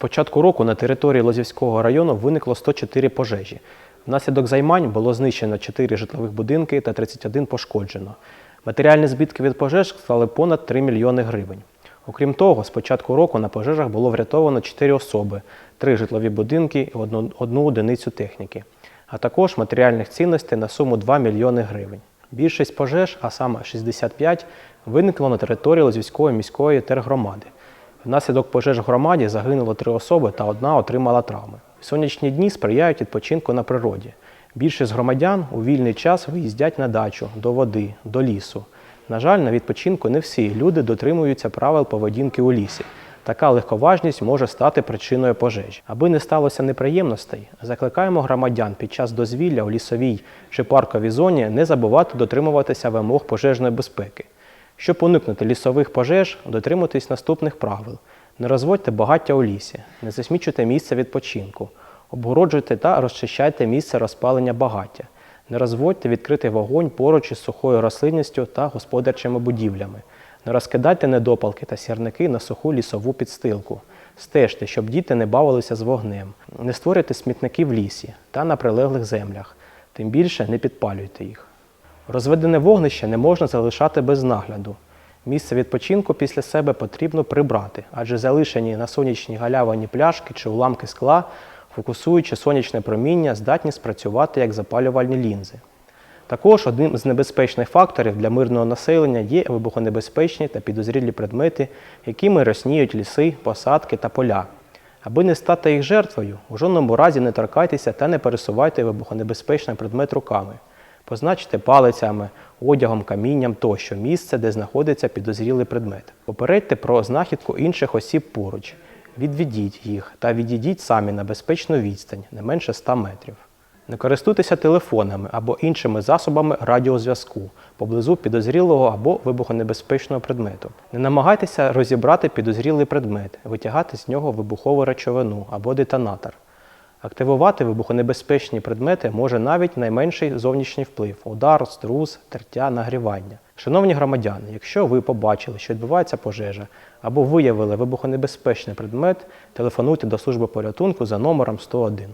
початку року на території Лозівського району виникло 104 пожежі. Внаслідок займань було знищено 4 житлових будинки та 31 пошкоджено. Матеріальні збитки від пожеж склали понад 3 мільйони гривень. Окрім того, з початку року на пожежах було врятовано 4 особи, 3 житлові будинки і одну, одну одиницю техніки, а також матеріальних цінностей на суму 2 мільйони гривень. Більшість пожеж, а саме 65, виникло на території Лозівської міської тергромади. Внаслідок пожеж в громаді загинуло три особи та одна отримала травми. Сонячні дні сприяють відпочинку на природі. Більшість громадян у вільний час виїздять на дачу, до води, до лісу. На жаль, на відпочинку не всі люди дотримуються правил поведінки у лісі. Така легковажність може стати причиною пожежі. Аби не сталося неприємностей, закликаємо громадян під час дозвілля у лісовій чи парковій зоні не забувати дотримуватися вимог пожежної безпеки. Щоб уникнути лісових пожеж, дотримуйтесь наступних правил: не розводьте багаття у лісі, не засмічуйте місце відпочинку, обгороджуйте та розчищайте місце розпалення багаття, не розводьте відкритий вогонь поруч із сухою рослинністю та господарчими будівлями, не розкидайте недопалки та сірники на суху лісову підстилку. Стежте, щоб діти не бавилися з вогнем, не створюйте смітники в лісі та на прилеглих землях, тим більше не підпалюйте їх. Розведене вогнище не можна залишати без нагляду. Місце відпочинку після себе потрібно прибрати, адже залишені на сонячній галявині пляшки чи уламки скла, фокусуючи сонячне проміння, здатні спрацювати як запалювальні лінзи. Також одним з небезпечних факторів для мирного населення є вибухонебезпечні та підозрілі предмети, якими росніють ліси, посадки та поля. Аби не стати їх жертвою, у жодному разі не торкайтеся та не пересувайте вибухонебезпечний предмет руками. Позначте палицями, одягом, камінням тощо місце, де знаходиться підозрілий предмет. Попередьте про знахідку інших осіб поруч. Відведіть їх та відійдіть самі на безпечну відстань, не менше 100 метрів. Не користуйтеся телефонами або іншими засобами радіозв'язку поблизу підозрілого або вибухонебезпечного предмету. Не намагайтеся розібрати підозрілий предмет, витягати з нього вибухову речовину або детонатор. Активувати вибухонебезпечні предмети може навіть найменший зовнішній вплив удар, струс, тертя, нагрівання. Шановні громадяни, якщо ви побачили, що відбувається пожежа, або виявили вибухонебезпечний предмет, телефонуйте до служби порятунку за номером 101.